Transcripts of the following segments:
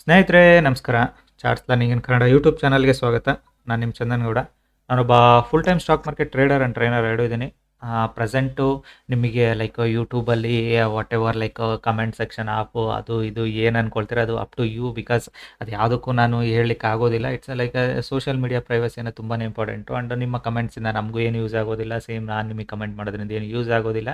ಸ್ನೇಹಿತರೆ, ನಮಸ್ಕಾರ. Charts planning Kannada YouTube ಚಾನಲ್ಗೆ ಸ್ವಾಗತ. ನಾನು ನಿಮ್ಮ ಚಂದನ್ ಗೌಡ. ನಾನೊಬ್ಬ full time stock market trader and trainer ಎರಡೂ ಇದ್ದೀನಿ ಪ್ರೆಸೆಂಟು ನಿಮಗೆ ಲೈಕ್ ಯೂಟ್ಯೂಬಲ್ಲಿ whatever like comment section app ಅದು ಇದು ಏನು ಅಂದ್ಕೊಳ್ತೀರ ಅದು ಅಪ್ ಟು ಯು ಬಿಕಾಸ್ ಅದು ಯಾವುದಕ್ಕೂ ನಾನು ಹೇಳಲಿಕ್ಕೆ ಆಗೋದಿಲ್ಲ. ಇಟ್ಸ್ ಲೈಕ್ ಸೋಷಿಯಲ್ ಮೀಡಿಯಾ ಅನ್ನೋದು ತುಂಬಾ ಇಂಪಾರ್ಟೆಂಟು ಆ್ಯಂಡ್ ನಿಮ್ಮ ಕಮೆಂಟ್ಸಿಂದ ನಮಗೂ ಏನು ಯೂಸ್ ಆಗೋದಿಲ್ಲ. ಸೇಮ್ ನಾನು ನಿಮಗೆ ಕಮೆಂಟ್ ಮಾಡೋದ್ರಿಂದ ಏನು ಯೂಸ್ ಆಗೋದಿಲ್ಲ.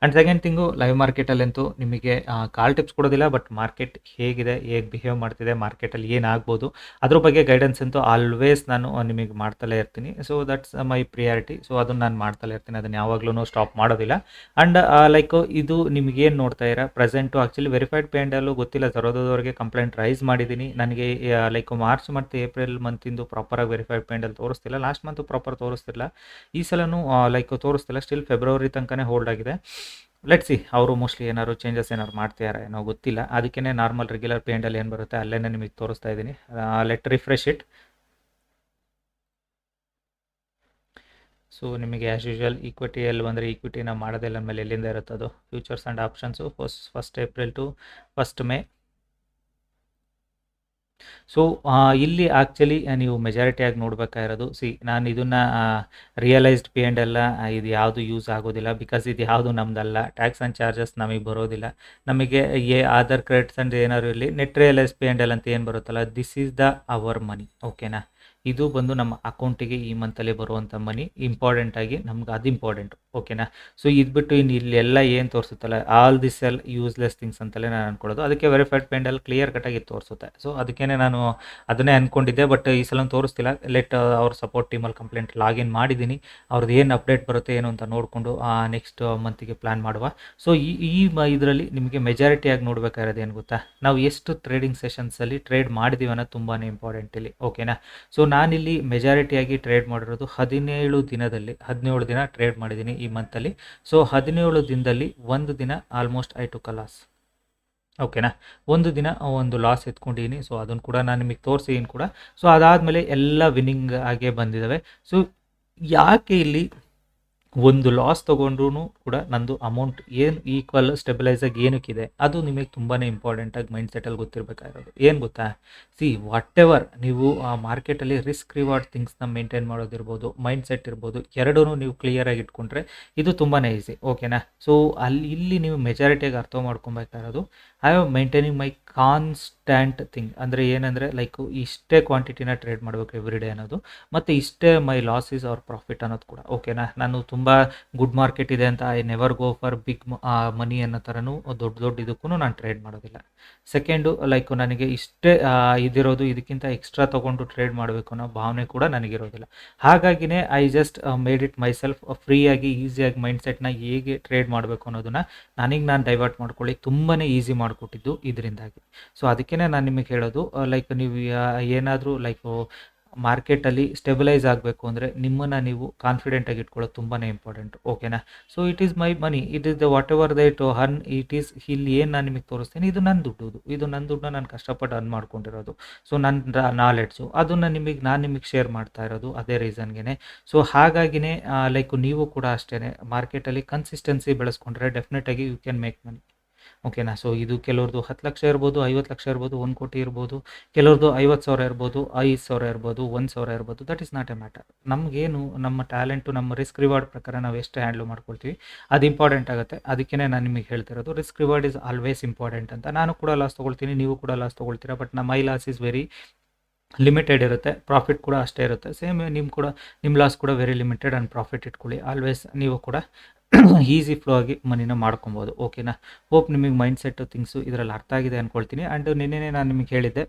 ಆ್ಯಂಡ್ ಸೆಕೆಂಡ್ ಥಿಂಗು ಲೈವ್ ಮಾರ್ಕೆಟಲ್ಲಂತೂ ನಿಮಗೆ ಕಾಲ್ ಟಿಪ್ಸ್ ಕೊಡೋದಿಲ್ಲ ಬಟ್ ಮಾರ್ಕೆಟ್ ಹೇಗಿದೆ, ಹೇಗೆ ಬಿಹೇವ್ ಮಾಡ್ತಿದೆ ಮಾರ್ಕೆಟಲ್ಲಿ ಏನಾಗ್ಬೋದು ಅದ್ರ ಬಗ್ಗೆ ಗೈಡೆನ್ಸ್ ಅಂತೂ ಆಲ್ವೇಸ್ ನಾನು ನಿಮಗೆ ಮಾಡ್ತಲೇ ಇರ್ತೀನಿ. So that's my priority so ಅದನ್ನು ನಾನು ಮಾಡ್ತಲೇ ಇರ್ತೀನಿ. ಅದನ್ನು ಯಾವಾಗಲೂ ಸ್ಟಾಪ್ ಮಾಡೋದಿಲ್ಲ. ಆ್ಯಂಡ್ ಲೈಕ್ ಇದು ನಿಮಗೇನು ನೋಡ್ತಾ ಇರ ಪ್ರೆಸೆಂಟು ಆ್ಯಕ್ಚುಲಿ ವೆರಿಫೈಡ್ ಪೇಂಡಲ್ಲೂ ಗೊತ್ತಿಲ್ಲ. ತರೋದವರೆಗೆ ಕಂಪ್ಲೇಂಟ್ ರೈಸ್ ಮಾಡಿದ್ದೀನಿ. ನನಗೆ ಲೈಕ್ ಮಾರ್ಚ್ ಮತ್ತು ಏಪ್ರಿಲ್ ಮಂತಿಂದು ಪ್ರಾಪರಾಗಿ ವೆರಿಫೈಡ್ ಪೇಂಡಲ್ ತೋರಿಸ್ತಿಲ್ಲ. ಲಾಸ್ಟ್ ಮಂತು ಪ್ರಾಪರ್ ತೋರಿಸ್ತಿಲ್ಲ. ಈ ಸಲನೂ ಲೈಕ್ ತೋರಿಸ್ತಿಲ್ಲ. ಸ್ಟಿಲ್ ಫೆಬ್ರವರಿ ತನಕನೇ ಹೋಲ್ಡ್ ಆಗಿದೆ. ಲೆಟ್ ಸಿ ಅವರು ಮೋಸ್ಟ್ಲಿ ಏನಾದ್ರು ಚೇಂಜಸ್ ಏನಾದ್ರು ಮಾಡ್ತಿದ್ದಾರೆ ಏನೋ ಗೊತ್ತಿಲ್ಲ. ಅದಕ್ಕೇ ನಾರ್ಮಲ್ ರೆಗ್ಯುಲರ್ ಪೇಂಡಲ್ ಏನು ಬರುತ್ತೆ ಅಲ್ಲೇ ನಿಮಗೆ ತೋರಿಸ್ತಾ ಇದ್ದೀನಿ. ಲೆಟ್ ರಿಫ್ರೆಶ್ ಇಟ್ ಸೊ ನಿಮಗೆ ಆ್ಯಸ್ ಯೂಶುವಲ್ ಈಕ್ವಿಟಿಯಲ್ಲಿ ಬಂದರೆ ಈಕ್ವಿಟಿನ ಮಾಡೋದಿಲ್ಲ ಮೇಲೆ ಎಲ್ಲಿಂದ ಅದು futures and options first first April to first May so ಇಲ್ಲಿ ಆ್ಯಕ್ಚುಲಿ ನೀವು ಮೆಜಾರಿಟಿಯಾಗಿ ನೋಡಬೇಕಾಗಿರೋದು ಸಿ ನಾನು ಇದನ್ನು ರಿಯಲೈಸ್ಡ್ ಪಿ ಆ್ಯಂಡ್ ಎಲ್ಲ ಇದು ಯಾವುದು ಯೂಸ್ ಆಗೋದಿಲ್ಲ ಬಿಕಾಸ್ ಇದು ಯಾವುದು ನಮ್ಮದಲ್ಲ ಟ್ಯಾಕ್ಸ್ ಆ್ಯಂಡ್ ಚಾರ್ಜಸ್ ನಮಗೆ ಬರೋದಿಲ್ಲ. ನಮಗೆ ಎ ಆಧಾರ್ ಕ್ರೆಡಿಟ್ಸ್ ಆ್ಯಂಡ್ ಏನಾದ್ರು ಇರಲಿ net realise P and L ಅಂತ ಏನು ಬರುತ್ತಲ್ಲ this is the our money ಓಕೆನಾ ಇದು ಬಂದು ನಮ್ಮ ಅಕೌಂಟಿಗೆ ಈ ಮಂತಲ್ಲಿ ಬರುವಂಥ ಮನಿ ಇಂಪಾರ್ಟೆಂಟಾಗಿ ನಮ್ಗೆ ಅದು ಇಂಪಾರ್ಟೆಂಟ್ ಓಕೆನಾ ಸೊ ಇದು ಬಿಟ್ಟು ಇನ್ನು ಇಲ್ಲೆಲ್ಲ ಏನು ತೋರಿಸುತ್ತಲ್ಲ all this L useless things ಅಂತಲೇ ನಾನು ಅನ್ಕೊಳ್ಳೋದು. ಅದಕ್ಕೆ ವೆರಿಫೈಡ್ ಪೇಂಡಲ್ಲಿ ಕ್ಲಿಯರ್ ಕಟ್ಟಾಗಿ ತೋರಿಸುತ್ತೆ. ಸೊ ಅದಕ್ಕೇ ನಾನು ಅದನ್ನೇ ಅಂದ್ಕೊಂಡಿದ್ದೆ ಬಟ್ ಈ ಸಲ ತೋರಿಸ್ತಿಲ್ಲ. ಲೆಟ್ ಅವ್ರ ಸಪೋರ್ಟ್ ಟೀಮಲ್ಲಿ ಕಂಪ್ಲೇಂಟ್ ಲಾಗಿನ್ ಮಾಡಿದ್ದೀನಿ. ಅವ್ರದ್ದು ಏನು ಅಪ್ಡೇಟ್ ಬರುತ್ತೆ ಏನು ಅಂತ ನೋಡಿಕೊಂಡು ನೆಕ್ಸ್ಟ್ ಮಂತಿಗೆ ಪ್ಲ್ಯಾನ್ ಮಾಡುವ. ಸೊ ಈ ಈ ಇದರಲ್ಲಿ ನಿಮಗೆ ಮೆಜಾರಿಟಿಯಾಗಿ ನೋಡ್ಬೇಕಾಗಿರೋದು ಏನು ಗೊತ್ತಾ? ನಾವು ಎಷ್ಟು ಟ್ರೇಡಿಂಗ್ ಸೆಷನ್ಸಲ್ಲಿ ಟ್ರೇಡ್ ಮಾಡಿದ್ದೀವಿ ಅನ್ನೋದು ತುಂಬಾ ಇಂಪಾರ್ಟೆಂಟ್ ಇಲ್ಲಿ ಓಕೆನಾ ಸೊ ನಾನಿಲ್ಲಿ ಮೆಜಾರಿಟಿಯಾಗಿ ಟ್ರೇಡ್ ಮಾಡಿರೋದು ಹದಿನೇಳು ದಿನದಲ್ಲಿ, ಹದಿನೇಳು ದಿನ ಟ್ರೇಡ್ ಮಾಡಿದ್ದೀನಿ ಈ ಮಂತಲ್ಲಿ ಸೊ ಹದಿನೇಳು ದಿನದಲ್ಲಿ ಒಂದು ದಿನ ಆಲ್ಮೋಸ್ಟ್ ಐ ಟು ಕಲಾಸ್ ಓಕೆನಾ ಒಂದು ದಿನ ಒಂದು ಲಾಸ್ ಎತ್ಕೊಂಡಿದ್ದೀನಿ. ಸೊ ಅದನ್ನು ಕೂಡ ನಾನು ನಿಮಗೆ ತೋರಿಸಿದ್ದೀನಿ ಕೂಡ. ಸೊ ಅದಾದಮೇಲೆ ಎಲ್ಲ ವಿನ್ನಿಂಗ್ ಆಗೇ ಬಂದಿದ್ದಾವೆ ಸೊ ಯಾಕೆ ಇಲ್ಲಿ ಒಂದು ಲಾಸ್ ತೊಗೊಂಡ್ರೂ ಕೂಡ ನಂದು ಅಮೌಂಟ್ ಏನು ಈಕ್ವಲ್ ಸ್ಟೆಬಿಲೈಸ್ ಆಗಿ ಏನಕ್ಕಿದೆ, ಅದು ನಿಮಗೆ ತುಂಬಾ ಇಂಪಾರ್ಟೆಂಟಾಗಿ ಮೈಂಡ್ ಸೆಟಲ್ಲಿ ಗೊತ್ತಿರಬೇಕಾಗಿರೋದು. ಏನು ಗೊತ್ತಾ? ಸಿ ವಾಟ್ ಎವರ್ ನೀವು ಆ ಮಾರ್ಕೆಟಲ್ಲಿ ರಿಸ್ಕ್ ರಿವಾರ್ಡ್ ಥಿಂಗ್ಸ್ನ ಮೇಂಟೈನ್ ಮಾಡೋದಿರ್ಬೋದು ಮೈಂಡ್ ಸೆಟ್ ಇರ್ಬೋದು ಎರಡೂ ನೀವು ಕ್ಲಿಯರಾಗಿ ಇಟ್ಕೊಂಡ್ರೆ ಇದು ತುಂಬಾ ಈಸಿ ಓಕೆನಾ ಸೊ ಅಲ್ಲಿ, ಇಲ್ಲಿ ನೀವು ಮೆಜಾರಿಟಿಯಾಗಿ ಅರ್ಥ ಮಾಡ್ಕೊಬೇಕಾಗಿರೋದು I am maintaining my constant thing ಅಂದರೆ ಏನಂದರೆ ಲೈಕ್ ಇಷ್ಟೇ ಕ್ವಾಂಟಿಟಿನ ಟ್ರೇಡ್ ಮಾಡಬೇಕು ಎವ್ರಿ ಡೇ ಅನ್ನೋದು, ಮತ್ತು ಇಷ್ಟೇ ಮೈ ಲಾಸಸ್ ಆರ್ ಪ್ರಾಫಿಟ್ ಅನ್ನೋದು ಕೂಡ. ಓಕೆನಾ ನಾನು ತುಂಬ ಗುಡ್ ಮಾರ್ಕೆಟ್ ಇದೆ ಅಂತ I never go for big money ಅನ್ನೋ ಥರನೂ ದೊಡ್ಡ ದೊಡ್ಡ ಇದಕ್ಕೂ ನಾನು ಟ್ರೇಡ್ ಮಾಡೋದಿಲ್ಲ. ಸೆಕೆಂಡು ಲೈಕ್ ನನಗೆ ಇಷ್ಟೇ ಇದಿರೋದು, ಇದಕ್ಕಿಂತ ಎಕ್ಸ್ಟ್ರಾ ತೊಗೊಂಡು ಟ್ರೇಡ್ ಮಾಡಬೇಕು ಅನ್ನೋ ಭಾವನೆ ಕೂಡ ನನಗಿರೋದಿಲ್ಲ. ಹಾಗಾಗಿನೇ I just made it myself ಫ್ರೀಯಾಗಿ ಈಸಿಯಾಗಿ ಮೈಂಡ್ ಸೆಟ್ನ ಹೇಗೆ ಟ್ರೇಡ್ ಮಾಡಬೇಕು ಅನ್ನೋದನ್ನು ನನಗೆ ನಾನು ಡೈವರ್ಟ್ ಮಾಡ್ಕೊಳ್ಳಿ ತುಂಬಾ ಈಸಿ ಮಾಡಿಕೊಟ್ಟಿದ್ದು ಇದರಿಂದಾಗಿ. ಸೊ ಅದಕ್ಕೇ ನಾನು ನಿಮಗೆ ಹೇಳೋದು ಲೈಕ್ ನೀವು ಏನಾದರೂ ಲೈಕ್ ಮಾರ್ಕೆಟಲ್ಲಿ ಸ್ಟೆಬಿಲೈಸ್ ಆಗಬೇಕು ಅಂದರೆ ನಿಮ್ಮನ್ನು ನೀವು ಕಾನ್ಫಿಡೆಂಟಾಗಿ ಇಟ್ಕೊಳ್ಳೋದು ತುಂಬಾ ಇಂಪಾರ್ಟೆಂಟ್ ಓಕೆನಾ so it is my money it is the whatever the it earn it is ಇಲ್ಲಿ ಏನು ನಾನು ನಿಮಗೆ ತೋರಿಸ್ತೀನಿ, ಇದು ನನ್ನ ದುಡ್ಡು ಇದು ನನ್ನ ದುಡ್ಡನ್ನ ನಾನು ಕಷ್ಟಪಟ್ಟು ಅರ್ನ್ ಮಾಡ್ಕೊಂಡಿರೋದು. ಸೊ ನನ್ನ ನಾಲೆಡ್ಜು ಅದನ್ನು ನಿಮಗೆ, ನಾನು ನಿಮಗೆ ಶೇರ್ ಮಾಡ್ತಾ ಇರೋದು ಅದೇ ರೀಸನ್ಗೆ ಸೊ ಹಾಗಾಗಿನೇ ಲೈಕ್ ನೀವು ಕೂಡ ಅಷ್ಟೇ ಮಾರ್ಕೆಟಲ್ಲಿ ಕನ್ಸಿಸ್ಟೆನ್ಸಿ ಬೆಳೆಸ್ಕೊಂಡ್ರೆ ಡೆಫಿನೆಟಾಗಿ ಯು ಕ್ಯಾನ್ ಮೇಕ್ ಮನಿ ಓಕೆನಾ ಸೊ ಇದು ಕೆಲವ್ರದ್ದು ಹತ್ತು ಲಕ್ಷ ಇರ್ಬೋದು, ಐವತ್ತು ಲಕ್ಷ ಇರ್ಬೋದು, ಒಂದು ಕೋಟಿ ಇರ್ಬೋದು ಕೆಲವ್ರದ್ದು ಐವತ್ತು ಸಾವಿರ ಇರ್ಬೋದು, ಐದು ಸಾವಿರ ಇರ್ಬೋದು, ಒಂದು ಸಾವಿರ ಇರ್ಬೋದು that is not a matter ನಮಗೇನು, ನಮ್ಮ ಟ್ಯಾಲೆಂಟು ನಮ್ಮ ರಿಸ್ಕ್ ರಿವಾರ್ಡ್ ಪ್ರಕಾರ ನಾವು ಎಷ್ಟು ಹ್ಯಾಂಡ್ಲ್ ಮಾಡ್ಕೊಳ್ತೀವಿ, ಅದು ಇಂಪಾರ್ಟೆಂಟ್ ಆಗುತ್ತೆ. ಅದಕ್ಕೆ ನಾನು ನಿಮಗೆ ಹೇಳ್ತಿರೋದು risk reward is always important ಅಂತ. ನಾನು ಕೂಡ ಲಾಸ್ ತೊಗೊಳ್ತೀನಿ, ನೀವು ಕೂಡ ಲಾಸ್ ತೊಗೊಳ್ತೀರಾ ಬಟ್ ನಮ್ಮ my loss is very limited ಇರುತ್ತೆ ಪ್ರಾಫಿಟ್ ಕೂಡ ಅಷ್ಟೇ ಇರುತ್ತೆ. ಸೇಮ್ ನಿಮ್ಮ ಕೂಡ ನಿಮ್ಮ ಲಾಸ್ ಕೂಡ ವೆರಿ ಲಿಮಿಟೆಡ್ ಆ್ಯಂಡ್ ಪ್ರಾಫಿಟ್ ಇಟ್ಕೊಳ್ಳಿ. ಆಲ್ವೇಸ್ ನೀವು ಕೂಡ ಈಸಿ ಫ್ಲೋ ಆಗಿ ಮನಿನ ಮಾಡ್ಕೊಬೋದು. ಓಕೆನಾ ಹೋಪ್ ನಿಮಗೆ ಮೈಂಡ್ ಸೆಟ್ ಥಿಂಗ್ಸು ಇದರಲ್ಲಿ ಅರ್ಥ ಆಗಿದೆ ಅಂದ್ಕೊಳ್ತೀನಿ ಆ್ಯಂಡ್ ನಿನ್ನೆ ನಾನು ನಿಮಗೆ ಹೇಳಿದ್ದೆ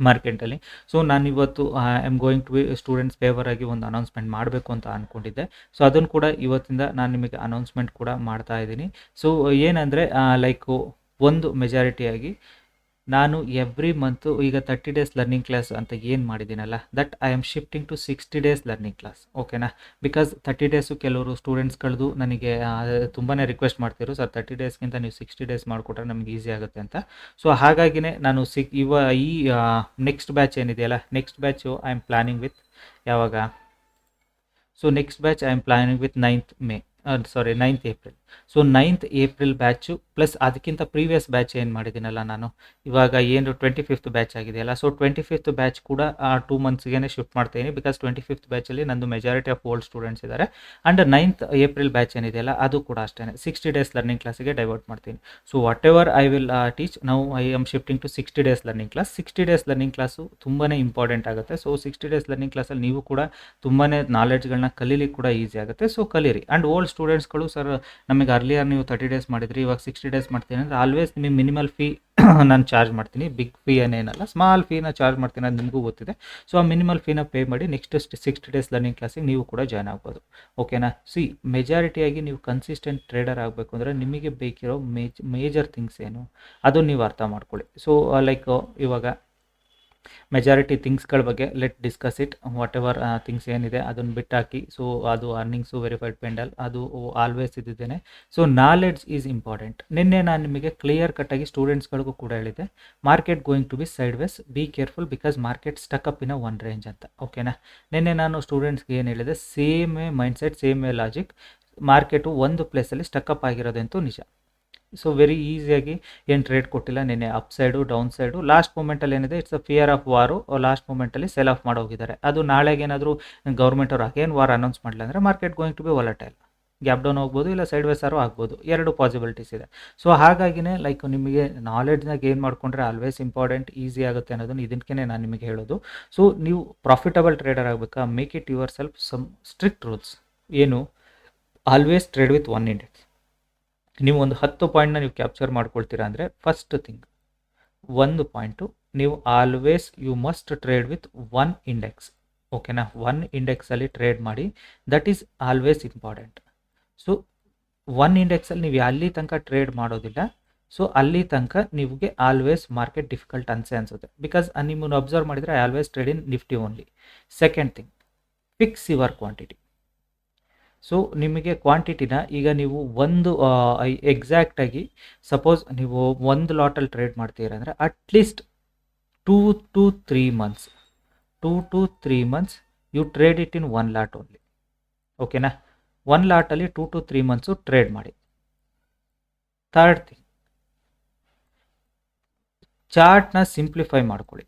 ಮಾರ್ಕೆಟಲ್ಲಿ ಸೊ ನಾನು ಇವತ್ತು I am going to be students favour ಆಗಿ ಒಂದು ಅನೌನ್ಸ್ಮೆಂಟ್ ಮಾಡಬೇಕು ಅಂತ ಅಂದ್ಕೊಂಡಿದ್ದೆ ಸೊ ಅದನ್ನು ಕೂಡ ಇವತ್ತಿಂದ ನಾನು ನಿಮಗೆ ಅನೌನ್ಸ್ಮೆಂಟ್ ಕೂಡ ಮಾಡ್ತಾ ಇದ್ದೀನಿ. ಸೊ ಏನಂದರೆ ಲೈಕು ಒಂದು ಮೆಜಾರಿಟಿಯಾಗಿ ನಾನು ಎವ್ರಿ ಮಂತು ಈಗ ತರ್ಟಿ ಡೇಸ್ ಲರ್ನಿಂಗ್ ಕ್ಲಾಸ್ ಅಂತ ಏನು ಮಾಡಿದ್ದೀನಲ್ಲ that I am shifting to sixty days learning class ಓಕೆನಾ ಬಿಕಾಸ್ ತರ್ಟಿ ಡೇಸು ಕೆಲವರು ಸ್ಟೂಡೆಂಟ್ಸ್ಗಳದ್ದು ನನಗೆ ತುಂಬಾ ರಿಕ್ವೆಸ್ಟ್ ಮಾಡ್ತಿರು ಸರ್ ತರ್ಟಿ ಡೇಸ್ಗಿಂತ ನೀವು ಸಿಕ್ಸ್ಟಿ ಡೇಸ್ ಮಾಡಿಕೊಟ್ರೆ ನಮ್ಗೆ ಈಸಿ ಆಗುತ್ತೆ ಅಂತ. ಸೊ ಹಾಗಾಗಿನೇ ನಾನು ಸಿಕ್ ಇವ, ಈ ನೆಕ್ಸ್ಟ್ ಬ್ಯಾಚ್ ಏನಿದೆಯಲ್ಲ next batch I am planning with ಯಾವಾಗ? So next batch I am planning with ninth May sorry ninth April so ninth April batch plus ಅದಕ್ಕಿಂತ ಪ್ರೀವಿಯಸ್ ಬ್ಯಾಚ್ ಏನು ಮಾಡಿದ್ದೀನಲ್ಲ ನಾನು? ಇವಾಗ ಏನು ಟ್ವೆಂಟಿ ಫಿಫ್ತ್ ಬ್ಯಾಚ್ ಆಗಿದೆಯಲ್ಲ ಸೊ ಟ್ವೆಂಟಿ ಫಿಫ್ತ್ ಬ್ಯಾಚ್ ಕೂಡ two ಮಂತ್ಸ್ಗೆ ಶಿಫ್ಟ್ ಮಾಡ್ತೀನಿ ಬಿಕಾಸ್ ಟ್ವೆಂಟಿ ಫಿಫ್ತ್ ಬ್ಯಾಚಲ್ಲಿ ನಂದು ಮೆಜಾರಿಟಿ ಆಫ್ ಓಲ್ಡ್ ಸ್ಟೂಡೆಂಟ್ಸ್ ಇದ್ದಾರೆ ಆ್ಯಂಡ್ ನೈನ್ತ್ ಏಪ್ರಿಲ್ ಬ್ಯಾಚ್ ಏನಿದೆಯಲ್ಲ, ಅದು ಕೂಡ ಅಷ್ಟೇ ಸಿಕ್ಸ್ಟಿ ಡೇಸ್ ಲರ್ನಿಂಗ್ ಕ್ಲಾಸಿಗೆ ಡೈವರ್ಟ್ ಮಾಡ್ತೀನಿ. So whatever I will teach ನಾವು I am shifting to sixty days learning class sixty days learning class ತುಂಬಾ ಇಂಪಾರ್ಟೆಂಟ್ ಆಗುತ್ತೆ. ಸೊ ಸಿಕ್ಸ್ಟಿ ಡೇಸ್ ಲರ್ನಿಂಗ್ ಕ್ಲಾಸಲ್ಲಿ ನೀವು ಕೂಡ ತುಂಬಾ ನಾಲೆಡ್ಜ್ಗಳನ್ನ ಕಲೀಲಿಕ್ಕೆ ಕೂಡ ಈಸಿ ಆಗುತ್ತೆ. ಸೊ ಕಲೀರಿ. ಆ್ಯಂಡ್ ಓಲ್ಡ್ ಸ್ಟೂಡೆಂಟ್ಸ್ಗಳು, ಸರ್, ನಮಗೆ ಅರ್ಲಿಯರ್ ನೀವು ತರ್ಟಿ ಡೇಸ್ ಮಾಡಿದ್ರಿ, ಇವಾಗ ಸಿಕ್ಸ್ಟಿ ಡೇಸ್ ಮಾಡ್ತೀನಿ ಅಂದರೆ ಆಲ್ವೇಸ್ ನಿಮಗೆ ಮಿನಿಮಲ್ ಫೀ ನಾನು ಚಾರ್ಜ್ ಮಾಡ್ತೀನಿ, ಬಿಗ್ ಫೀ ಏನೇನಲ್ಲ ಸ್ಮಾಲ್ ಫೀನ ಚಾರ್ಜ್ ಮಾಡ್ತೀನಿ ಅದು ನಿಮಗೂ ಗೊತ್ತಿದೆ. ಸೊ, ಆ ಮಿನಿಮಲ್ ಫೀನ ಪೇ ಮಾಡಿ ನೆಕ್ಸ್ಟ್ ಸಿಕ್ಸ್ಟಿ ಡೇಸ್ ಲರ್ನಿಂಗ್ ಕ್ಲಾಸಿಗೆ ನೀವು ಕೂಡ ಜಾಯ್ನ್ ಆಗ್ಬೋದು. ಓಕೆನಾ? ಸಿ, ಮೆಜಾರಿಟಿಯಾಗಿ ನೀವು ಕನ್ಸಿಸ್ಟೆಂಟ್ ಟ್ರೇಡರ್ ಆಗಬೇಕು ಅಂದರೆ ನಿಮಗೆ ಬೇಕಿರೋ ಮೇಜ್, ಮೇಜರ್ ಥಿಂಗ್ಸ್ ಏನು? ಅದು ನೀವು ಅರ್ಥ ಮಾಡ್ಕೊಳ್ಳಿ. ಸೊ, ಲೈಕ್ ಇವಾಗ ಮೆಜಾರಿಟಿ ಥಿಂಗ್ಸ್ಗಳ ಬಗ್ಗೆ let discuss it whatever things ಏನಿದೆ ಅದನ್ನು ಬಿಟ್ಟಾಕಿ ಸೊ ಅದು ಅರ್ನಿಂಗ್ಸು ವೆರಿಫೈಡ್ ಪೆಂಡಲ್, ಅದು ಆಲ್ವೇಸ್ ಇದ್ದಿದ್ದೇನೆ. ಸೊ ನಾಲೆಡ್ಜ್ ಈಸ್ ಇಂಪಾರ್ಟೆಂಟ್ ನಿನ್ನೆ ನಾನು ನಿಮಗೆ ಕ್ಲಿಯರ್ ಕಟ್ಟಾಗಿ ಸ್ಟೂಡೆಂಟ್ಸ್ಗಳಿಗೂ ಕೂಡ ಹೇಳಿದೆ market going to be sideways be careful because market stuck up in one range ಅಂತ. ಓಕೆನಾ ನಿನ್ನೆ ನಾನು ಸ್ಟೂಡೆಂಟ್ಸ್ಗೆ ಏನು ಹೇಳಿದೆ ಸೇಮೇ ಮೈಂಡ್ಸೆಟ್ ಸೇಮೇ ಲಾಜಿಕ್ ಮಾರ್ಕೆಟು ಒಂದು ಪ್ಲೇಸಲ್ಲಿ ಸ್ಟಕ್ ಅಪ್ ಆಗಿರೋದಂತೂ ನಿಜ. ಸೊ ವೆರಿ ಈಸಿಯಾಗಿ ಏನು ಟ್ರೇಡ್ ಕೊಟ್ಟಿಲ್ಲ, ನಿನ್ನೆ up side down side last ಮೂಮೆಂಟಲ್ಲಿ ಏನಿದೆ it's a fear of war last ಮೂಮೆಂಟಲ್ಲಿ ಸೆಲ್ ಆಫ್ ಮಾಡೋಗಿದ್ದಾರೆ. ಅದು ನಾಳೆಗೆ ಏನಾದರೂ ಗೌರ್ಮೆಂಟ್ ಅವ್ರು ಅಗೇನ್ ವಾರ್ ಅನೌನ್ಸ್ ಮಾಡಲಿಲ್ಲ ಅಂದರೆ market going to be volatile gap down ಹೋಗ್ಬೋದು, ಇಲ್ಲ ಸೈಡ್ ವೇಸಾರು ಆಗ್ಬೋದು. ಎರಡು ಪಾಸಿಬಿಲಿಟೀಸ್ ಇದೆ. ಸೊ ಹಾಗಾಗಿನೇ ಲೈಕ್ ನಿಮಗೆ ನಾಲೆಡ್ಜ್ನಾಗ ಏನು ಮಾಡಿಕೊಂಡ್ರೆ ಆಲ್ವೇಸ್ ಇಂಪಾರ್ಟೆಂಟ್ ಈಸಿ ಆಗುತ್ತೆ ಅನ್ನೋದನ್ನು ಇದಕ್ಕೆ ನಾನು ನಿಮಗೆ ಹೇಳೋದು. ಸೊ ನೀವು profitable trader ಆಗಬೇಕಾ make it yourself some strict rules ಏನು? Always trade with one index ನೀವು ಒಂದು ಹತ್ತು ಪಾಯಿಂಟ್ನ ನೀವು ಕ್ಯಾಪ್ಚರ್ ಮಾಡ್ಕೊಳ್ತೀರಾ ಅಂದರೆ ಫಸ್ಟ್ ಥಿಂಗ್ ಒಂದು ಪಾಯಿಂಟು, ನೀವು always you must trade with one index ಓಕೆನಾ? ಒನ್ ಇಂಡೆಕ್ಸಲ್ಲಿ ಟ್ರೇಡ್ ಮಾಡಿ that is always important so one ಇಂಡೆಕ್ಸಲ್ಲಿ ನೀವು ಅಲ್ಲಿ ತನಕ ಟ್ರೇಡ್ ಮಾಡೋದಿಲ್ಲ. ಸೊ ಅಲ್ಲಿ ತನಕ ನಿಮಗೆ ಆಲ್ವೇಸ್ ಮಾರ್ಕೆಟ್ ಡಿಫಿಕಲ್ಟ್ ಅನ್ಸೆ ಅನಿಸುತ್ತೆ. ಬಿಕಾಸ್ ನಿಮ್ಮನ್ನು ಅಬ್ಸರ್ವ್ ಮಾಡಿದರೆ I always trade in Nifty only second thing fix your quantity so ನಿಮಗೆ ಕ್ವಾಂಟಿಟಿನ ಈಗ ನೀವು ಒಂದು ಎಕ್ಸಾಕ್ಟಾಗಿ ಸಪೋಸ್ ನೀವು ಒಂದು ಲಾಟಲ್ಲಿ trade ಮಾಡ್ತೀರಂದರೆ at least two to three months two to three months you trade it in one lot only ಓಕೆನಾ one ಲಾಟಲ್ಲಿ two to three months trade ಮಾಡಿ. ಥರ್ಡ್ ಥಿಂಗ್ ಚಾರ್ಟ್ನ ಸಿಂಪ್ಲಿಫೈ ಮಾಡ್ಕೊಳ್ಳಿ.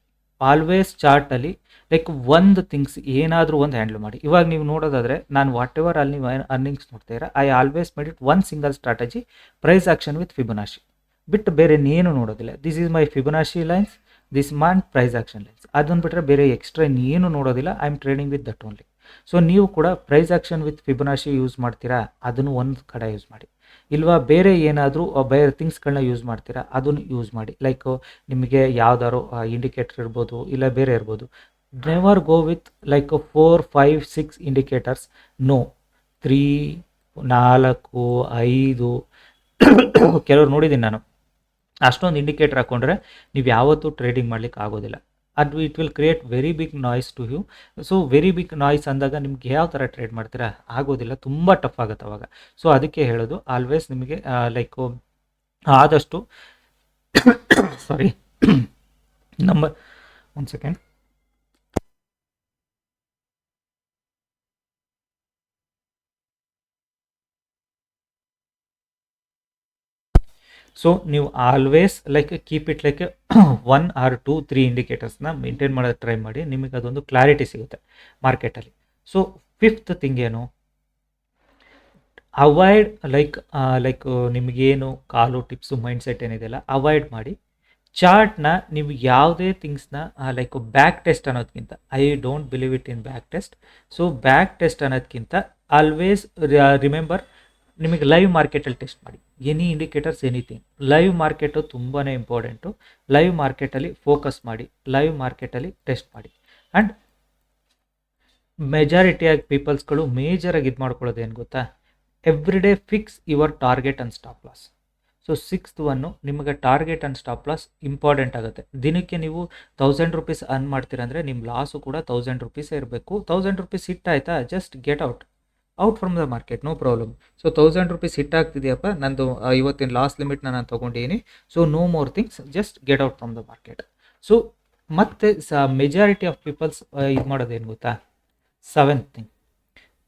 ಆಲ್ವೇಸ್ ಚಾರ್ಟಲ್ಲಿ ಲೈಕ್ ಒಂದು ಥಿಂಗ್ಸ್ ಏನಾದರೂ ಒಂದು ಹ್ಯಾಂಡಲ್ ಮಾಡಿ. ಇವಾಗ ನೀವು ನೋಡೋದಾದರೆ, ನಾನು ವಾಟ್ ಎವರ್ ಅಲ್ಲಿ ನೀವು ಅರ್ನಿಂಗ್ಸ್ ನೋಡ್ತೀರಾ I always made it one single strategy price action with Fibonacci ಬಿಟ್ಟು ಬೇರೆ ಇನ್ನೇನು ನೋಡೋದಿಲ್ಲ. This is my Fibonacci lines this Maan price action lines ಅದನ್ನು ಬಿಟ್ಟರೆ ಬೇರೆ ಎಕ್ಸ್ಟ್ರಾ ಇನ್ನೇನು ನೋಡೋದಿಲ್ಲ I am trading with that only so ನೀವು ಕೂಡ price action with Fibonacci use ಮಾಡ್ತೀರಾ, ಅದನ್ನು ಒಂದು ಕಡೆ ಯೂಸ್ ಮಾಡಿ. ಇಲ್ವಾ ಬೇರೆ ಏನಾದರೂ ಬೇರೆ ಥಿಂಗ್ಸ್ಗಳನ್ನ ಯೂಸ್ ಮಾಡ್ತೀರಾ? ಅದನ್ನು ಯೂಸ್ ಮಾಡಿ. ಲೈಕ್ ನಿಮಗೆ ಯಾವ್ದಾದ್ರು ಇಂಡಿಕೇಟರ್ ಇರ್ಬೋದು, ಇಲ್ಲ ಬೇರೆ ಇರ್ಬೋದು. Never go with like four five six indicators no three ನಾಲ್ಕು, ಐದು. ಕೆಲವ್ರು ನೋಡಿದ್ದೀನಿ ನಾನು. ಅಷ್ಟೊಂದು ಇಂಡಿಕೇಟರ್ ಹಾಕ್ಕೊಂಡ್ರೆ ನೀವು ಯಾವತ್ತೂ ಟ್ರೇಡಿಂಗ್ ಮಾಡ್ಲಿಕ್ಕೆ ಆಗೋದಿಲ್ಲ. ಅದು it will create very big noise to you so very big noise ಅಂದಾಗ ನಿಮ್ಗೆ ಯಾವ ಥರ ಟ್ರೇಡ್ ಮಾಡ್ತೀರಾ? ಆಗೋದಿಲ್ಲ, ತುಂಬ ಟಫ್ ಆಗುತ್ತೆ ಅವಾಗ. ಸೊ ಅದಕ್ಕೆ ಹೇಳೋದು ಆಲ್ವೇಸ್ ನಿಮಗೆ ಲೈಕ್ ಆದಷ್ಟು ಸಾರಿ ನಂಬರ್ ಒಂದು ಸೆಕೆಂಡ್ ಸೊ ನೀವು always like keep it like one or two three ಇಂಡಿಕೇಟರ್ಸ್ನ maintain ಮಾಡೋದು ಟ್ರೈ ಮಾಡಿ ನಿಮಗೆ ಅದೊಂದು ಕ್ಲಾರಿಟಿ ಸಿಗುತ್ತೆ ಮಾರ್ಕೆಟಲ್ಲಿ ಸೊ ಫಿಫ್ತ್ ಥಿಂಗ್ ಏನು? ಅವಾಯ್ಡ್ ಲೈಕ್ ಲೈಕ್ ನಿಮಗೇನು ಕಾಲು ಟಿಪ್ಸು ಮೈಂಡ್ಸೆಟ್ ಏನಿದೆಯಲ್ಲ ಅವಾಯ್ಡ್ ಮಾಡಿ. ಚಾರ್ಟ್ನ ನೀವು ಯಾವುದೇ ಥಿಂಗ್ಸ್ನ ಲೈಕ್ ಬ್ಯಾಕ್ ಟೆಸ್ಟ್ ಅನ್ನೋದಕ್ಕಿಂತ I don't believe it in back test so back test ಅನ್ನೋದಕ್ಕಿಂತ ಆಲ್ವೇಸ್ ರಿಮೆಂಬರ್ ನಿಮಗೆ ಲೈವ್ ಮಾರ್ಕೆಟಲ್ಲಿ ಟೆಸ್ಟ್ ಮಾಡಿ. Any indicators anything live market ತುಂಬಾ ಇಂಪಾರ್ಟೆಂಟು ಲೈವ್ ಮಾರ್ಕೆಟಲ್ಲಿ ಫೋಕಸ್ ಮಾಡಿ ಲೈವ್ ಮಾರ್ಕೆಟಲ್ಲಿ ಟೆಸ್ಟ್ ಮಾಡಿ. ಆ್ಯಂಡ್ ಮೆಜಾರಿಟಿಯಾಗಿ ಪೀಪಲ್ಸ್ಗಳು ಮೇಜರಾಗಿ ಇದು ಮಾಡ್ಕೊಳ್ಳೋದು ಏನು ಗೊತ್ತಾ? Every day fix your target and stop loss so sixth one ನಿಮಗೆ target and stop loss important ಆಗುತ್ತೆ. ದಿನಕ್ಕೆ ನೀವು ತೌಸಂಡ್ ರುಪೀಸ್ ಅರ್ನ್ ಮಾಡ್ತೀರ ಅಂದರೆ ನಿಮ್ಮ ಲಾಸು ಕೂಡ ತೌಸಂಡ್ ರುಪೀಸೇ ಇರಬೇಕು. ತೌಸಂಡ್ ರುಪೀಸ್ ಹಿಟ್ ಆಯಿತಾ? Just get out out from the market no problem so thousand rupees hit ಆಗ್ತಿದೆಯಪ್ಪ. ನಂದು ಇವತ್ತಿನ ಲಾಸ್ಟ್ ಲಿಮಿಟ್ನ ನಾನು ತೊಗೊಂಡಿದ್ದೀನಿ so no more things just get out from the market so ಮತ್ತೆ ಸ ಮೆಜಾರಿಟಿ ಆಫ್ ಪೀಪಲ್ಸ್ ಇದು ಮಾಡೋದೇನು ಗೊತ್ತಾ? Seventh thing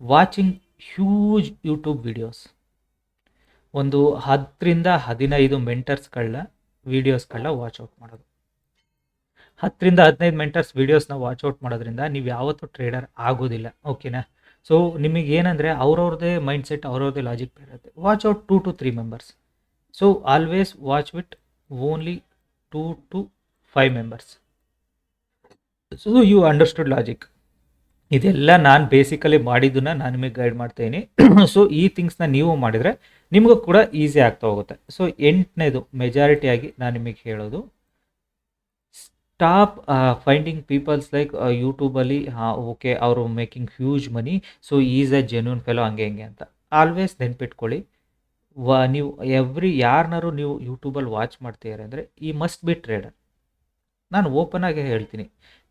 watching huge YouTube videos ಒಂದು ಹತ್ತರಿಂದ ಹದಿನೈದು ಮೆಂಟರ್ಸ್ಗಳನ್ನ ವೀಡಿಯೋಸ್ಗಳನ್ನ ವಾಚ್ ಔಟ್ ಮಾಡೋದು. ಹತ್ತರಿಂದ ಹದಿನೈದು ಮೆಂಟರ್ಸ್ ವೀಡಿಯೋಸ್ನ ವಾಚ್ ಔಟ್ ಮಾಡೋದ್ರಿಂದ ನೀವು ಯಾವತ್ತೂ ಟ್ರೇಡರ್ ಆಗೋದಿಲ್ಲ. ಓಕೆನಾ ಸೊ ನಿಮಗೆ ಏನಂದರೆ ಅವ್ರವ್ರದ್ದೇ ಮೈಂಡ್ ಸೆಟ್ ಲಾಜಿಕ್ ಇರುತ್ತೆ watch out two to three members so always watch with only two to five members so you understood logic ಇದೆಲ್ಲ ನಾನು ಬೇಸಿಕಲಿ ಮಾಡಿದ್ದನ್ನ ನಾನು ನಿಮಗೆ ಗೈಡ್ ಮಾಡ್ತಾಯಿನಿ ಸೊ ಈ ಥಿಂಗ್ಸ್ನ ನೀವು ಮಾಡಿದರೆ ನಿಮಗೂ ಕೂಡ ಈಸಿ ಆಗ್ತಾ ಹೋಗುತ್ತೆ. ಸೊ ಎಂಟನೇದು ಮೆಜಾರಿಟಿಯಾಗಿ ನಾನು ನಿಮಗೆ ಹೇಳೋದು. ಸ್ಟಾಪ್ ಫೈಂಡಿಂಗ್ ಪೀಪಲ್ಸ್ ಲೈಕ್ ಯೂಟ್ಯೂಬಲ್ಲಿ ಹಾಂ ಓಕೆ ಅವರು making huge money so is a genuine fellow ಹಂಗೆ ಹಂಗೆ ಅಂತ. ಆಲ್ವೇಸ್ ನೆನ್ಪಿಟ್ಕೊಳ್ಳಿ. ವ, ನೀವು ಎವ್ರಿ ಯಾರನ್ನಾರು ನೀವು ಯೂಟ್ಯೂಬಲ್ಲಿ ವಾಚ್ ಮಾಡ್ತೀರ ಅಂದರೆ ಈ ಮಸ್ಟ್ ಬಿ ಟ್ರೇಡರ್ ನಾನು ಓಪನ್ ಆಗಿ ಹೇಳ್ತೀನಿ.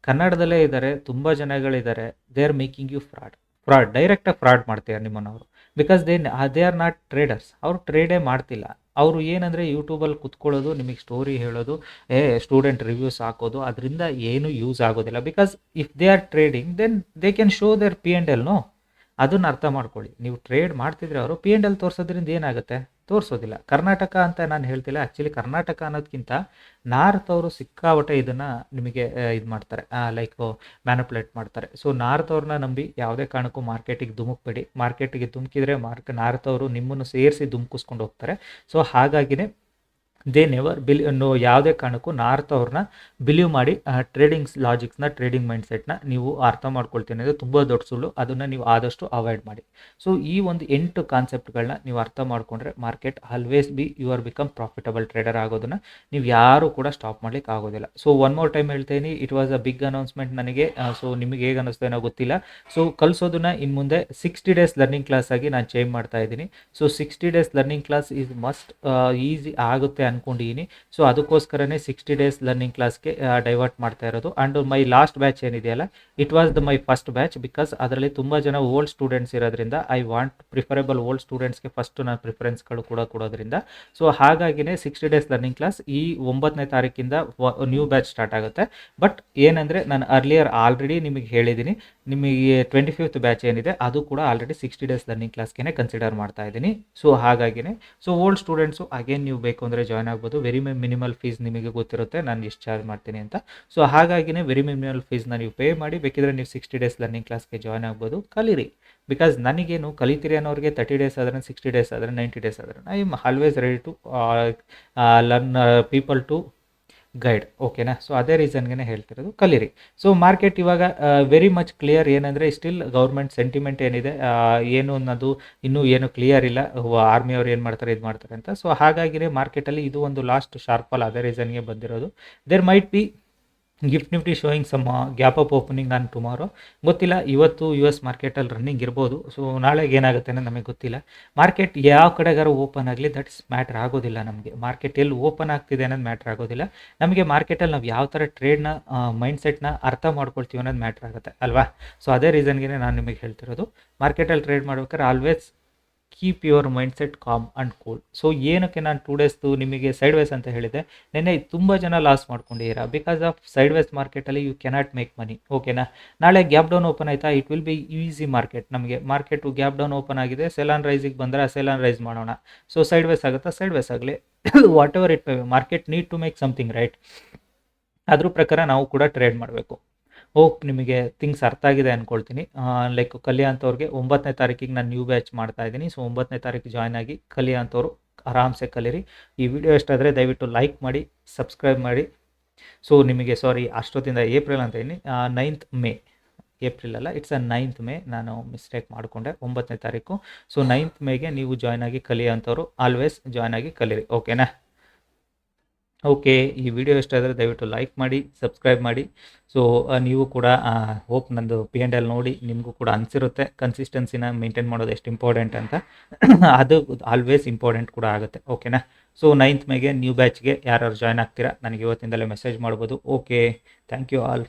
ಕನ್ನಡದಲ್ಲೇ ಇದ್ದಾರೆ, ತುಂಬ ಜನಗಳಿದ್ದಾರೆ they are making you fraud fraud ಡೈರೆಕ್ಟಾಗಿ ಫ್ರಾಡ್ ಮಾಡ್ತಾರೆ ನಿಮ್ಮನ್ನವರು because they they are not traders ಅವರು ಟ್ರೇಡೇ ಮಾಡ್ತಿಲ್ಲ. ಅವರು ಏನಂದರೆ ಯೂಟ್ಯೂಬಲ್ಲಿ ಕುತ್ಕೊಳ್ಳೋದು, ನಿಮಗೆ ಸ್ಟೋರಿ ಹೇಳೋದು, ಏ ಸ್ಟೂಡೆಂಟ್ ರಿವ್ಯೂಸ್ ಹಾಕೋದು, ಅದರಿಂದ ಏನು ಯೂಸ್ ಆಗೋದಿಲ್ಲ. Because if they are trading then they can show their P and L no ಅದನ್ನು ಅರ್ಥ ಮಾಡ್ಕೊಳ್ಳಿ. ನೀವು ಟ್ರೇಡ್ ಮಾಡ್ತಿದ್ರೆ ಅವರು ಪಿ ಆ್ಯಂಡ್ ಎಲ್ ತೋರಿಸೋದ್ರಿಂದ ಏನಾಗುತ್ತೆ? ತೋರಿಸೋದಿಲ್ಲ. ಕರ್ನಾಟಕ ಅಂತ ನಾನು ಹೇಳ್ತಿಲ್ಲ. ಆ್ಯಕ್ಚುಲಿ ಕರ್ನಾಟಕ ಅನ್ನೋದಕ್ಕಿಂತ ನಾರ್ತ್ ಅವರು ಸಿಕ್ಕಾಪಟ್ಟೆ ಇದನ್ನು ನಿಮಗೆ ಇದು ಮಾಡ್ತಾರೆ. ಲೈಕ್ ಮ್ಯಾನುಪ್ಲೇಟ್ ಮಾಡ್ತಾರೆ. ಸೊ ನಾರ್ತ್ ಅವ್ರನ್ನ ನಂಬಿ ಯಾವುದೇ ಕಾರಣಕ್ಕೂ ಮಾರ್ಕೆಟಿಗೆ ಧುಮುಕ್ಬೇಡಿ. ಮಾರ್ಕೆಟಿಗೆ ಧುಮುಕಿದ್ರೆ ಮಾರ್ಕ್ ನಾರ್ತ್ ಅವರು ನಿಮ್ಮನ್ನು ಸೇರಿಸಿ ಧುಮುಕಿಸ್ಕೊಂಡು ಹೋಗ್ತಾರೆ. ಸೊ ಹಾಗಾಗಿನೇ ದೇ ನೆವರ್ ಬಿಲ್ ಯಾವುದೇ ಕಾರಣಕ್ಕೂ ನಾರ್ತ್ ಅವ್ರನ್ನ ಬಿಲೀವ್ ಮಾಡಿ ಟ್ರೇಡಿಂಗ್ಸ್ ಲಾಜಿಕ್ಸ್ನ ಟ್ರೇಡಿಂಗ್ ಮೈಂಡ್ಸೆಟ್ನ ನೀವು ಅರ್ಥ ಮಾಡ್ಕೊಳ್ತೀನಿ ಅಂದರೆ ತುಂಬ ದೊಡ್ಡ ಸುಳ್ಳು. ಅದನ್ನು ನೀವು ಆದಷ್ಟು ಅವಾಯ್ಡ್ ಮಾಡಿ. ಸೊ ಈ ಒಂದು ಎಂಟು ಕಾನ್ಸೆಪ್ಟ್ಗಳನ್ನ ನೀವು ಅರ್ಥ ಮಾಡಿಕೊಂಡ್ರೆ market always be you are become profitable trader ಆಗೋದನ್ನು ನೀವು ಯಾರೂ ಕೂಡ ಸ್ಟಾಪ್ ಮಾಡ್ಲಿಕ್ಕೆ ಆಗೋದಿಲ್ಲ. ಸೊ ಒನ್ ಮೋರ್ ಟೈಮ್ ಹೇಳ್ತೀನಿ. It was a big announcement ನನಗೆ. ಸೊ ನಿಮಗೆ ಹೇಗೆ ಅನ್ನಿಸ್ತೇನೋ ಗೊತ್ತಿಲ್ಲ. ಸೊ ಕಲಿಸೋದನ್ನ ಇನ್ನು ಮುಂದೆ ಸಿಕ್ಸ್ಟಿ ಡೇಸ್ ಲರ್ನಿಂಗ್ ಕ್ಲಾಸ್ ಆಗಿ ನಾನು ಚೇಂಜ್ ಮಾಡ್ತಾ ಇದ್ದೀನಿ. So sixty days learning class is must easy ಆಗುತ್ತೆ ಅನ್ಕೊಂಡಿದ್ದೀನಿ ಸೊ ಅದಕ್ಕೋಸ್ಕರನೇ ಸಿಕ್ಸ್ಟಿ ಡೇಸ್ ಲರ್ನಿಂಗ್ ಕ್ಲಾಸ್ಗೆ ಡೈವರ್ಟ್ ಮಾಡ್ತಾ ಇರೋದು. ಆ್ಯಂಡ್ ಮೈ ಲಾಸ್ಟ್ ಬ್ಯಾಚ್ ಏನಿದೆಯಲ್ಲ it was the my first batch because ಅದರಲ್ಲಿ ತುಂಬ ಜನ ಓಲ್ಡ್ ಸ್ಟೂಡೆಂಟ್ಸ್ ಇರೋದ್ರಿಂದ ಐ ವಾಂಟ್ ಪ್ರಿಫರೇಬಲ್ ಓಲ್ಡ್ ಸ್ಟೂಡೆಂಟ್ಸ್ಗೆ ಫಸ್ಟ್ ನಾನು ಪ್ರಿಫರೆನ್ಸ್ಗಳು ಕೂಡ ಕೊಡೋದ್ರಿಂದ. ಸೊ ಹಾಗಾಗಿನೇ ಸಿಕ್ಸ್ಟಿ ಡೇಸ್ ಲರ್ನಿಂಗ್ ಕ್ಲಾಸ್ ಈ ಒಂಬತ್ತನೇ ತಾರೀಕಿಂದ ನ್ಯೂ ಬ್ಯಾಚ್ ಸ್ಟಾರ್ಟ್ ಆಗುತ್ತೆ. ಬಟ್ ಏನಂದರೆ, ನಾನು ಅರ್ಲಿಯರ್ ಆಲ್ರೆಡಿ ನಿಮಗೆ ಹೇಳಿದ್ದೀನಿ ನಿಮಗೆ ಟ್ವೆಂಟಿ ಫಿಫ್ತ್ ಬ್ಯಾಚ್ ಏನಿದೆ, ಅದು ಕೂಡ ಆಲ್ರೆಡಿ ಸಿಕ್ಸ್ಟಿ ಡೇಸ್ ಲರ್ನಿಂಗ್ ಕ್ಲಾಸ್ಗೆ ಕನ್ಸಿಡರ್ ಮಾಡ್ತಾ ಇದ್ದೀನಿ. ಸೊ ಹಾಗಾಗಿನೇ ಸೊ ಓಲ್ಡ್ ಸ್ಟೂಡೆಂಟ್ಸು ಅಗೇನ್ ನೀವು ಬೇಕು ಅಂದರೆ ಜಾಯ್ನ್ ಆಗ್ಬೋದು. ವೆರಿ ಮಿನಿಮಲ್ ಫೀಸ್ ನಿಮಗೆ ಗೊತ್ತಿರುತ್ತೆ. ನಾನು ಇಷ್ಟು ಚಾರ್ಜ್ ಮಾಡ್ತೀನಿ ಅಂತ. ಸೊ ಹಾಗಾಗಿನೇ ವೆರಿ ಮಿನಿಮಲ್ ಫೀಸ್ನ ನೀವು ಪೇ ಮಾಡಿ, ಬೇಕಿದ್ರೆ ನೀವು ಸಿಕ್ಸ್ಟಿ ಡೇಸ್ ಲರ್ನಿಂಗ್ ಕ್ಲಾಸ್ಗೆ ಜಾಯ್ನ್ ಆಗ್ಬೋದು. ಕಲೀರಿ. ಬಿಕಾಸ್ ನನಗೇನು ಕಲಿತೀರಿ ಅನ್ನೋರಿಗೆ ತರ್ಟಿ ಡೇಸ್ ಆದರೆ ಸಿಕ್ಸ್ಟಿ ಡೇಸ್ ಆದರೆ ನೈಂಟಿ ಡೇಸ್ ಆದರೆ I am always ready to learn people to guide ಓಕೆನಾ ಸೊ ಅದೇ ರೀಸನ್ಗೆ ಹೇಳ್ತಿರೋದು ಕಲೀರಿ. ಸೊ ಮಾರ್ಕೆಟ್ ಇವಾಗ ವೆರಿ ಮಚ್ ಕ್ಲಿಯರ್ ಏನಂದರೆ ಸ್ಟಿಲ್ ಗೌರ್ಮೆಂಟ್ ಸೆಂಟಿಮೆಂಟ್ ಏನಿದೆ ಏನು ಅನ್ನೋದು ಇನ್ನೂ ಏನು ಕ್ಲಿಯರ್ ಇಲ್ಲ. ಆರ್ಮಿ ಅವ್ರು ಏನು ಮಾಡ್ತಾರೆ, ಇದು ಮಾಡ್ತಾರೆ ಅಂತ. ಸೊ ಹಾಗಾಗಿನೇ ಮಾರ್ಕೆಟಲ್ಲಿ ಇದು ಒಂದು ಲಾಸ್ಟ್ ಶಾರ್ಪಲ್ ಅದೇ ರೀಸನ್ಗೆ ಬಂದಿರೋದು. There might be GIFT Nifty showing some gap up opening on tomorrow ಗೊತ್ತಿಲ್ಲ, ಇವತ್ತು ಯು ಎಸ್ ಮಾರ್ಕೆಟಲ್ಲಿ ರನ್ನಿಂಗ್ ಇರ್ಬೋದು. ಸೊ ನಾಳೆಗೆ ಏನಾಗುತ್ತೆ ಅನ್ನೋದು ನಮಗೆ ಗೊತ್ತಿಲ್ಲ. ಮಾರ್ಕೆಟ್ ಯಾವ ಕಡೆಗಾರು ಓಪನ್ ಆಗಲಿ ದಟ್ಸ್ ಮ್ಯಾಟ್ರ್ ಆಗೋದಿಲ್ಲ ನಮಗೆ. ಮಾರ್ಕೆಟ್ ಎಲ್ಲಿ ಓಪನ್ ಆಗ್ತಿದೆ ಅನ್ನೋದು ಮ್ಯಾಟ್ರ್ ಆಗೋದಿಲ್ಲ. ನಮಗೆ ಮಾರ್ಕೆಟಲ್ಲಿ ನಾವು ಯಾವ ಥರ ಟ್ರೇಡ್ನ ಮೈಂಡ್ಸೆಟ್ನ ಅರ್ಥ ಮಾಡ್ಕೊಳ್ತೀವಿ ಅನ್ನೋದು ಮ್ಯಾಟ್ರ್ ಆಗುತ್ತೆ, ಅಲ್ವಾ? ಸೊ ಅದೇ ರೀಸನ್ಗೆ ನಾನು ನಿಮಗೆ ಹೇಳ್ತಿರೋದು. ಮಾರ್ಕೆಟಲ್ಲಿ ಟ್ರೇಡ್ ಮಾಡ್ಬೇಕಾದ್ರೆ always keep your mind set calm and cool so ಏನಕ್ಕೆ ನಾನು ಟೂ ಡೇಸ್ದು ನಿಮಗೆ ಸೈಡ್ ವೇಸ್ ಅಂತ ಹೇಳಿದೆ, ನಿನ್ನೆ ತುಂಬ ಜನ ಲಾಸ್ ಮಾಡ್ಕೊಂಡಿದ್ದೀರಾ? ಬಿಕಾಸ್ ಆಫ್ ಸೈಡ್ ವೇಸ್ ಮಾರ್ಕೆಟಲ್ಲಿ ಯು ಕೆನಾಟ್ ಮೇಕ್ ಮನಿ ಓಕೆನಾ ನಾಳೆ ಗ್ಯಾಪ್ ಡೌನ್ ಓಪನ್ ಆಯಿತಾ? It will be easy market ನಮಗೆ. ಮಾರ್ಕೆಟು ಗ್ಯಾಪ್ ಡೌನ್ ಓಪನ್ ಆಗಿದೆ. ಸೆಲ್ ಆನ್ ರೈಸಿಗೆ ಬಂದರೆ ಸೆಲ್ ಆನ್ ರೈಸ್ ಮಾಡೋಣ. ಸೊ ಸೈಡ್ ವೇಸ್ ಆಗುತ್ತಾ? ಸೈಡ್ ವೇಸ್ ಆಗಲಿ whatever it market need to make something right ಅದ್ರ ಪ್ರಕಾರ ನಾವು ಕೂಡ ಟ್ರೇಡ್ ಮಾಡಬೇಕು. ಹೋಪ್ ನಿಮಗೆ ಥಿಂಗ್ಸ್ ಅರ್ಥ ಆಗಿದೆ ಅಂದ್ಕೊಳ್ತೀನಿ ಲೈಕ್ ಕಲಿಯಾ ಅಂತವ್ರಿಗೆ ಒಂಬತ್ತನೇ ತಾರೀಕಿಗೆ ನಾನು ನ್ಯೂ ಬ್ಯಾಚ್ ಮಾಡ್ತಾ ಇದ್ದೀನಿ. ಸೊ ಒಂಬತ್ತನೇ ತಾರೀಕು ಜಾಯ್ನ್ ಆಗಿ ಕಲಿಯೋ ಅಂಥವ್ರು ಆರಾಮ್ಸೆ ಕಲೀರಿ. ಈ ವಿಡಿಯೋ ಎಷ್ಟಾದರೆ ದಯವಿಟ್ಟು ಲೈಕ್ ಮಾಡಿ ಸಬ್ಸ್ಕ್ರೈಬ್ ಮಾಡಿ. ಸೊ ನಿಮಗೆ ಸಾರಿ ಅಷ್ಟೊತ್ತಿಂದ ಏಪ್ರಿಲ್ ಅಂತ ಇದ್ದೀನಿ. ನೈನ್ತ್ ಮೇ ಏಪ್ರಿಲ್ ಅಲ್ಲ ಇಟ್ಸ್ ಅ ನೈನ್ತ್ ಮೇ ನಾನು ಮಿಸ್ಟೇಕ್ ಮಾಡಿಕೊಂಡೆ ಒಂಬತ್ತನೇ ತಾರೀಕು. ಸೊ ನೈನ್ತ್ ಮೇಗೆ ನೀವು ಜಾಯ್ನ್ ಆಗಿ ಕಲಿಯೋ ಅಂಥವ್ರು ಆಲ್ವೇಸ್ ಜಾಯ್ನ್ ಆಗಿ ಕಲೀರಿ ಓಕೆನಾ ಓಕೆ, ಈ ವಿಡಿಯೋ ಇಷ್ಟ ಆದರೆ ದಯವಿಟ್ಟು ಲೈಕ್ ಮಾಡಿ, ಸಬ್ಸ್ಕ್ರೈಬ್ ಮಾಡಿ. ಸೊ ನೀವು ಕೂಡ ಹೋಪ್ ನಂದು ಪಿ ಆ್ಯಂಡ್ ಎಲ್ ನೋಡಿ ನಿಮಗೂ ಕೂಡ ಅನಿಸಿರುತ್ತೆ. ಕನ್ಸಿಸ್ಟೆನ್ಸಿನ ಮೇಂಟೈನ್ ಮಾಡೋದು ಎಷ್ಟು ಇಂಪಾರ್ಟೆಂಟ್ ಅಂತ. ಅದು ಆಲ್ವೇಸ್ ಇಂಪಾರ್ಟೆಂಟ್ ಕೂಡ ಆಗುತ್ತೆ. ಓಕೆನಾ ಸೊ ನೈನ್ತ್ ಮೇಗೆ ನ್ಯೂ ಬ್ಯಾಚ್ಗೆ ಯಾರು ಜಾಯ್ನ್ ಆಗ್ತೀರಾ? ನನಗೆ ಇವತ್ತಿಂದಲೇ ಮೆಸೇಜ್ ಮಾಡ್ಬೋದು. Okay thank you all